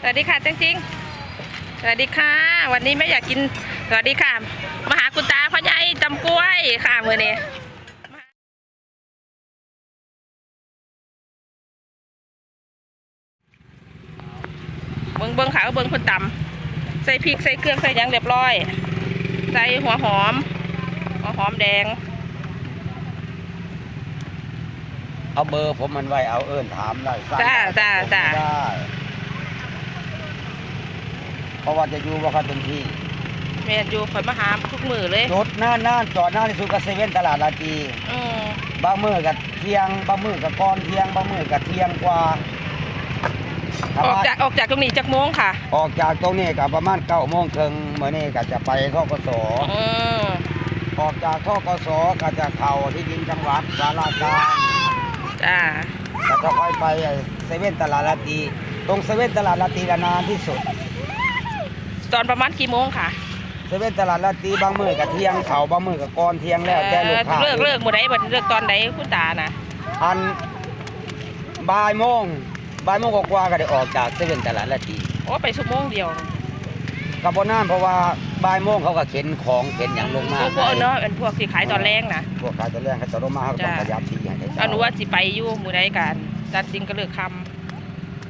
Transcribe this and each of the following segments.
สวัสดีค่ะจริงๆสวัสดีค่ะ วันนี้ไม่อยากกิน สวัสดีค่ะ มาหาคุณตาพ่อใหญ่จำกล้วยค่ะมือนี้เบิ้งเบิ้งขาวเบิ้งคนตำใส่พริกใส่เครื่องใส่หยังเรียบร้อย ใส่หัวหอม หัวหอมแดง เอาเบอร์ผมมันไว้เอาเอิ้นถามได้สร้งจ้าจ้าจ้าได้ เพราะว่าจะอยู่ว่าเขาเต็มที่แม่นอยู่คอยมาหาทุกมือเลยรถหน้าหน้าจอดหน้าที่สุดก็เซเว่นตลาดลาจีอืมบางมือกับเที่ยงบางมือกับก่อนเที่ยงบางมือกับเที่ยงกว่าถ้าออกว่าจากออกจากตรงนี้จากโมงค่ะออกจากตรงนี้กับประมาณเก้าโมงครึ่งเมื่อนี้ก็จะไปทกสอืมออกจากทกสก็จะเข้าที่ดินจังหวัดสารากลาง จ้าแล้วก็ค่อยไปไอ้เซเว่นตลาดลาตีตรงเซเว่นตลาดลาตีละนานที่สุด ตอนประมาณกี่โมงค่ะเซเว่นตลาดลาตีบางมือกับเที่ยงเขาบางมือกับก่อนเที่ยงแล้วแต่ลูกค้าเลิกเลิกหมดไหนบัดเลิกตอนไหนคุณตาน่ะอันบ่ายโมงบ่ายโมงกว่าๆก็ได้ออกจากเซเว่นตลาดลาตีโอ้ไปชั่วโมงเดียวกับบนน้านเพราะว่าบ่ายโมงเขาก็เข็นของเข็นอย่างลงมาพวกพวกเนาะเป็นพวกที่ขายตอนแรงนะพวกขายตัวแรงเขาจะลงมาเขาก็ต้องจ้ะขยับที่ให้ได้อนุว่าสิไปอยู่มือใดกันจัดจริงก็เลิกคำ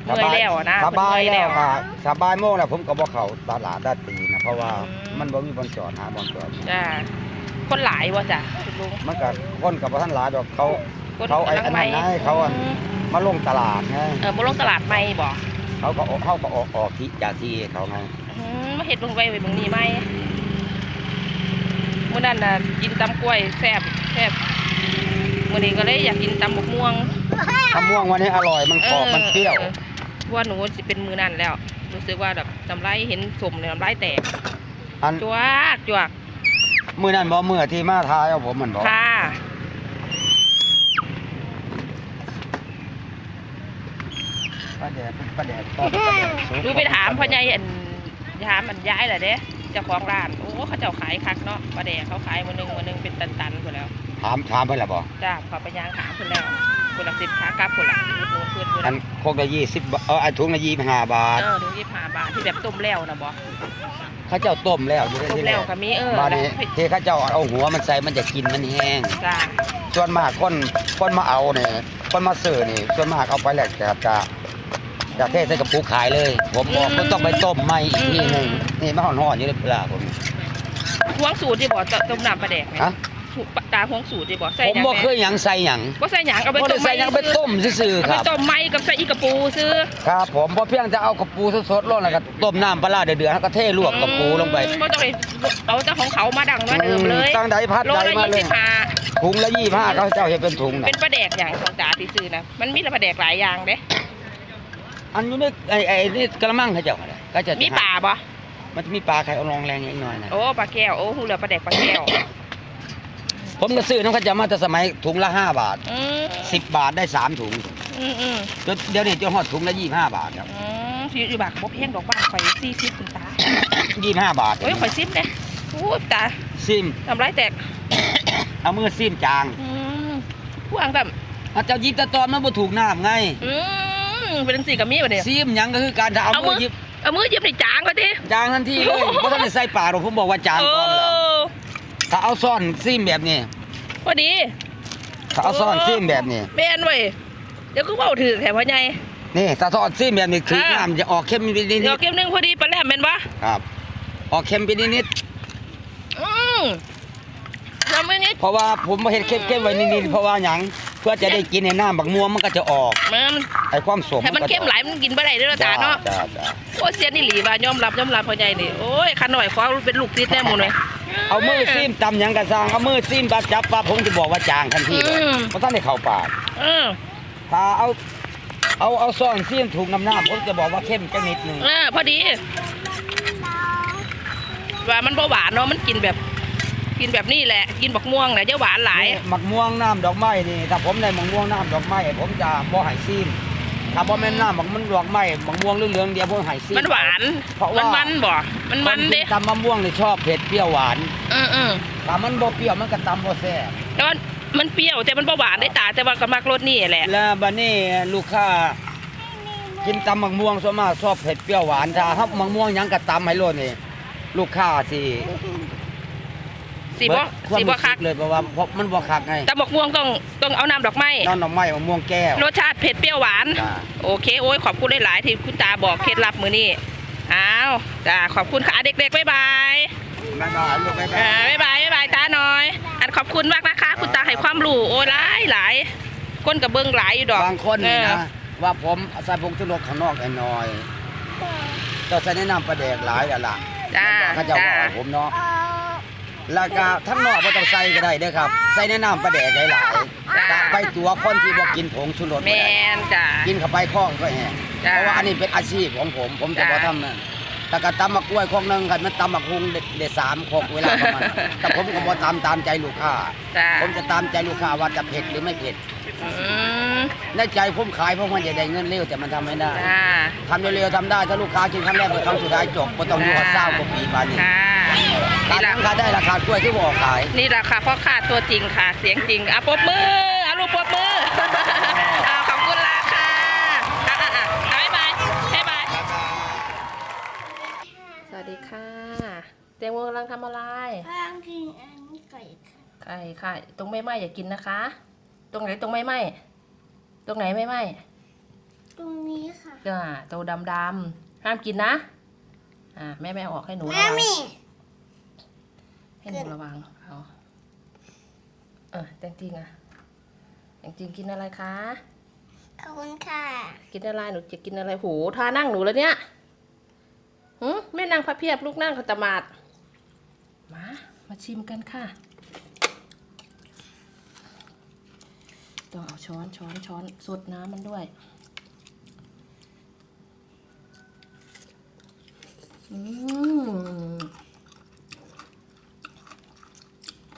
เมื่อยแล้วนะสบายเมื่อแล้ววค่ะสบายโมงแล้วผมก็บ่เข้าตลาดลาตีนะเพราะว่าอืมมันบ่มีบนจอดหาบนจอดจ้าคนหลายวะจ้ะคุณลุงมันก็คนกับท่านหลายดอกเขาคนเขาไอ้กำลังอันนั้นนะเขาอันมมาลงตลาดไงเออมาลงตลาดใหม่บ่เขาก็ออกเขาก็ออกออกที่จากที่เขาไงอืมมาเห็ดเบิ่งไว้ไว้เบิ่งนี่ไหมมื้อนั้นน่ะกินตำกล้วยแซ่บแซ่บมื้อนี้ก็เลยอยากกินตำบกม่วงมะม่วงวันนี้อร่อยมันกรอบมันเปรี้ยวออ ว่าหนูจะเป็นมือนั่นแล้ว รู้สึกว่าแบบน้ำลายเห็นสมเนี่ยน้ำลายแตกอันจวกจวกมือนั่นบ่มือที่มาทายเอาผมมันบอกค่ะปลาแดดปลาแดดตอนปลาแดดสุกดูไปถามพ่อใหญ่อันถามอันย้ายแหละเด้เจ้าของร้านโอ้เขาเจ้าขายคักเนาะปลาแดกเขาขายมือหนึงมือหนึงเป็นตันๆหมดแล้ว ถามถามเพิ่นล่ะบ่จ้าเขาไปย่างถามคนแล้ว คนละสิบขากลับคนละอุดหนูนเพื่อนคนอัละนโคกละยี่สิบเอออันถุงละยี่สิบห้าบาท เออดูยี่ห้าบาทที่แบบต้มแล้วนะบอเขาเจ้าต้มแล้วอยู่ได้ต้มที่แล้แล้ววก็มีเออมาดิที่เขาเจ้าเอาหัวมันใส่มันจะกินมันแห้ง จ้าส่วนมากคนคนมาเอาเนี่ยคนมาซื้อนี่ ส่วนมากเอาไปแล้วจะจะจะเทใส่กระปุกขายเลย ผมบอกมันต้องไปต้มใหม่อีกทีหนึงนี่มาห่อนๆอยู่ในเปลาผมห่วงสูตรที่บอกต้มน้ำปลาแดกไหมฮะ สูตรตาห่วงสูตรที่บอกใส่ผมหยังบ่แหเคยหยังใส่หยังบ่ใส่หยังเอาไปบ่ต้ได้มใส่หยังไปต้มซื่อๆเอาคไปรับต้มไม้กับใส่อีกระปูซื้อ ครับ ผมบ่เพียงจะเอากระปูสดๆลงแล้วก็ต้มน้ำปลาร้าเดือดๆแล้วก็เทลวกกระปูลงไปอืมบ่ต้องไปเอาเจ้าของเขามาดังมาเดิมเลยตั้งใดพัดโลใดละมายี่เลสิยบห้าถุงละ25เขาเจ้าเฮ็ดเป็นถุงน่ะเป็นปลาแดกอย่างของตาที่ซื้อนะมันมีปลาแดกหลายอย่างเด้อันอยู่ในไอ้ไอ้นี่กระมังเขาเจ้าน่ะก็จะมีปลาบ่มันจะมีปลาไข่เอาลองแรงนิดหน่อยนะโอ้ปลาแก้วโอ้หูเหลือปลาแดกปลาแก้ว ผมก็ซื้อน้ำเขาจะมาแต่สมัยถุงละห้าบาทอืมสิบบาทได้สามถุงอืมอืมจนเดี๋ยวนี้จะหอดถุงละยี่ห้าบาทครับ อืมที่อยู่บักบ่แพงดอกบ้านข่อยสี่สิบคุณตายี่ห้าบาทโอ้ยข่อยซิมเด้โอ้ยตาซิม ทำไรแตกเอามือซิมจางอืมผู้อังแบบเอาเจ้ายิบตะตอนมันบ่ถูกน้ำไงอืมเป็นจังสี่กับมีบ่เนี่ย ซิมหยังก็คือการถ้าเอาเอามืมือ อยิบเอามือหยิบในจางก็ดิ จางทันทีเลยโอ้โหเพราะท่านได้ใส่ปากหรอกผมบอกว่าจางโอ้ก่อนแล้ว ถ้าเอาซ่อนซิมแบบนี้พอดีถ้าเอาซ่อนซิมแบบนี้แม่นเว้ยเดี๋ยวก็เว้าถือแถมพ่อใหญ่นี่ถ้าซ่อนซิมแบบนี้ถึงอ่าน้ำจะออกเค็มไปนิดเดี๋ยวเก็บหนึงพอดีปลาแหลมแม่นบ่ๆครับ ออกเค็มไปนิดอืมทำไม่นิดๆเพราะว่าผมบ่เห็นเค็มๆไว้นิดๆเพราะว่าหยังเพื่อจะได้กินในน้ำบักม่วงมันก็จะออกมันไอ้ความสมให้มันก็จะเข้มหลายมันกินบ่ได้เด้อตาเนาะจ้าจ้าโอ้เสียนี่หลีว่ายอมรับยอมรับพ่อใหญ่นี่โอ้ยขันหน่อยขอเป็นลูกติดแน่หมดเลย เอามือซิมตำหยังกระซางเอามือซิมปั๊บจับปั๊บผมจะบอกว่าจางทันทีเลยอืม เพราะท่านได้เข้าปากเออถ้าเอาเอาเอาซ่อนซิมถูกน้ำน้ำผมจะบอกว่าเข้มจังนิดนึงเออพอดี ว่ามันบ่หวานเนาะมันกินแบบ กินแบบนี้แหละ กินบักม่วงน่ะจะหวานหลาย นี่มักม่วงน้ำดอกไม้นี่ถ้าผมได้มักม่วงน้ำดอกไม้ผมจะบ่ให้ซิม ถ้าบ่แม่นน้ำมักมันดอกไม้มักม่วงเหลืองๆเดียวผมให้ซิมมันหวานเพราะมัว่านมันบ่ มันมันเด้คที่ตำมะม่วงนี่ชอบเผ็ดเปรี้ยวหวานอืออือถ้ามันบ่เปรี้ยวมันก็ตำบ่แซ่บ แต่ว่ามันเปรี้ยวแต่มันบ่หวานได้ตาแต่ว่าก็มักรสนี่แหละ แล้วบัดนี้ลูกค้ากินตำมักม่วงส่วนมากชอบเผ็ดเปรี้ยวหวานถ้าฮับมักม่วงหยังก็ตำให้โลดนี่ลูกค้าสิ สีบ่เดความสีบ่คักรู้สึเลยเพราะว่าเพราะมันบ่คักไงแต่บอกม่วงต้องต้องเอาน้ำดอกไม้น้องหน่อไม้มะม่วงแก้วรสชาติเผ็ดเปรี้ยวหวานจ้าโอเคโอ้ยขอบคุณหลายๆที่คุณตาบอกเคล็ดลับมือนี่อ้าวจ้าขอบคุณค่ะอะเด็กๆบ๊ายบายบ๊ายบายลูกบ๊ายบาอ่ายบ๊ายบายบ๊ายบายตาหน่อยอันขอบคุณมากนะคะ คุณตาให้ความรู้โอ้ยหลายหลายก้นกับเบิ้งหลายอยู่ดอกบางคนนี่เอนะอว่าผมใส่ผงชูรสข้างนอกไอ้น้อยเจ้าใส่แนะนำปลาแดกหลายแล้วล่ะจ้าเขาจะจ้าบอกให้ผมเนาะ แล้วก็ทั้งนอกบ่ต้องใส่ก็ได้เด้อครับ ใส่แนะนำปลาแดกหลายๆจ้าจะไปตัวคนที่บ่กินผงชูรสแมบ่ได้นจ้ากินเข้าไปข้องก็แห้งจ้าเพราะว่าอันนี้เป็นอาชีพของผม ผมจะจ้าบ่ทำนั่นแต่ก็ตำมะกล้วยข้องหนึงกันมันตำมะฮุงเด็ดเด็ดสามข้องเวลาประมาณนั้น แต่ผมก็บ่ตามตามใจลูกค้า จ้าผมจะตามใจลูกค้าว่าจะเผ็ดหรือไม่เผ็ดอืมในใจผมขายเพราะมันจะได้เงินเร็วแต่มันทำไม่ได้ จ้าทำเร็วๆทำได้ถ้าลูกค้ากินครั้งแรกเป็นครั้งสุดท้ายจบบ่ต้องอยู่ว่าเศร้ากว่าปีบานนี้ ค่ะตา นี่หลัละงขายได้ราคากล้วยที่บอกขาย นี่แหละค่ะพ่อค้าตัวจริงค่ะ เสียงจริงอะปรบมืออะลูกปรบมืออะขอบคุณละค่ะอะอะอะบ๊ายบายบ๊ายบายสวัสดีค่ะเตียงโมกำลังทำอะไรข้างกินอันนี้ไก่ค่ะไข่ค่ะ ตรงไม่ไหม้อย่ากินนะคะ ตรงไหนตรงไม่ไหม้ตรงไหนไม่ไหม้ตรงนี้ค่ะอ่าตัวดำดำๆห้ามกินนะ อ่าแม่แม่ออกให้หนูระแม่วังมี ให้หนูระวังเอาเออแตงจริงอะแตงจริงกินอะไรคะ ขอบคุณค่ะ กินอะไรหนูจะกินอะไรโหทานั่งหนูแล้วเนี่ยหืมแม่นั่งพับเพียบลูกนั่งขัตมาดมามาชิมกันค่ะต้องเอาช้อนช้อนช้อนสดน้ำมันด้วยอืม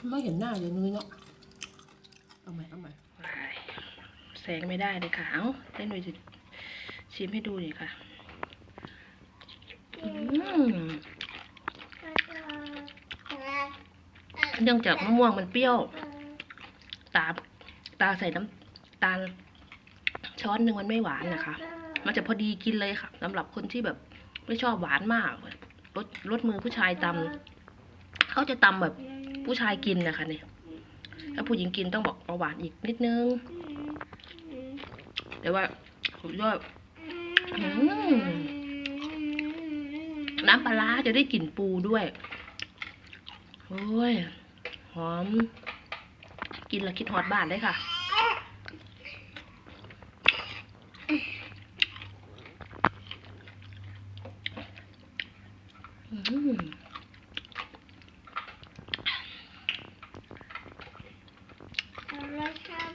ไม่เห็นหน้าเลยนุ้ยเนาะเอาใหม่เอาใหม่แสงไม่ได้เลยค่ะ เอาให้หนุ่ยจะชิมให้ดูหน่อยค่ะเนื่องจากมะม่วงมันเปรี้ยว ตาตาใส่น้ำตาลช้อนหนึ่งมันไม่หวานนะคะ มันจะพอดีกินเลยค่ะสำหรับคนที่แบบไม่ชอบหวานมากรสรสมือผู้ชายตำเขาจะตำแบบ ผู้ชายกินนะคะเนี่ยถ้าผู้หญิงกินต้องบอกเอาหวานอีกนิดนึง แต่ว่าสุดยอดน้ำปลาจะได้กลิ่นปูด้วย โอ้ย หอม กินแล้วคิดฮอตบ้านเลยค่ะ อืม เราชอบ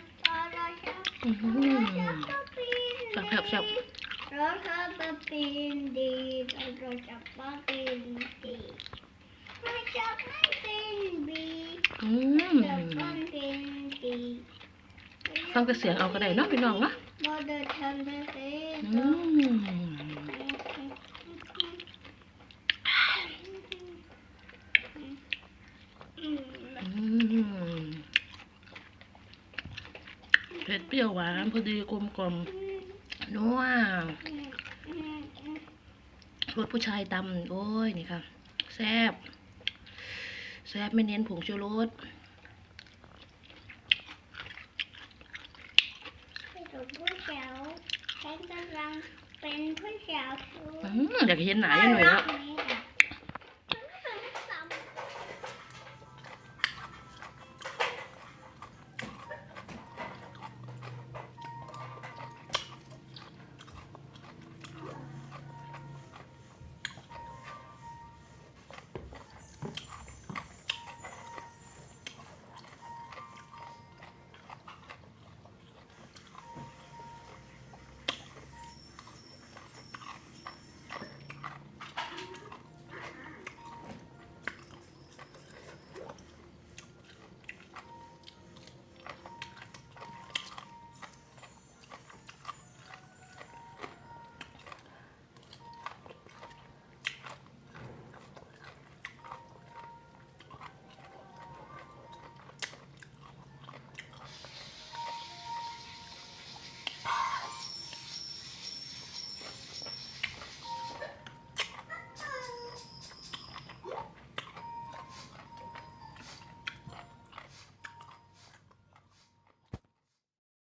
เราชอบ อืม ชอบปีน แซ่บแซ่บแซ่บเราชอบปีนดีเราชอบปีนดีไม่ชอบไม่ป็นบีอืชอบมเป็นดีฟังแต่เสียงเอาก็ได้เนาะพี่น้องเนาะบอดทำได้เสร็จอืมอืมเผ็ดเปรี้ยวหวานพอดีกลมกล่อม นัวรสผู้ชายตำโอ้ยนี่ค่ะแซ่บแซ่บไม่เน้นผงชูรสเป็นผู้เจ้าฉันกำลังเป็นผู้เจ้าทุกอืมอยากเห็นหนาอยู่หน่อยแล้วอืม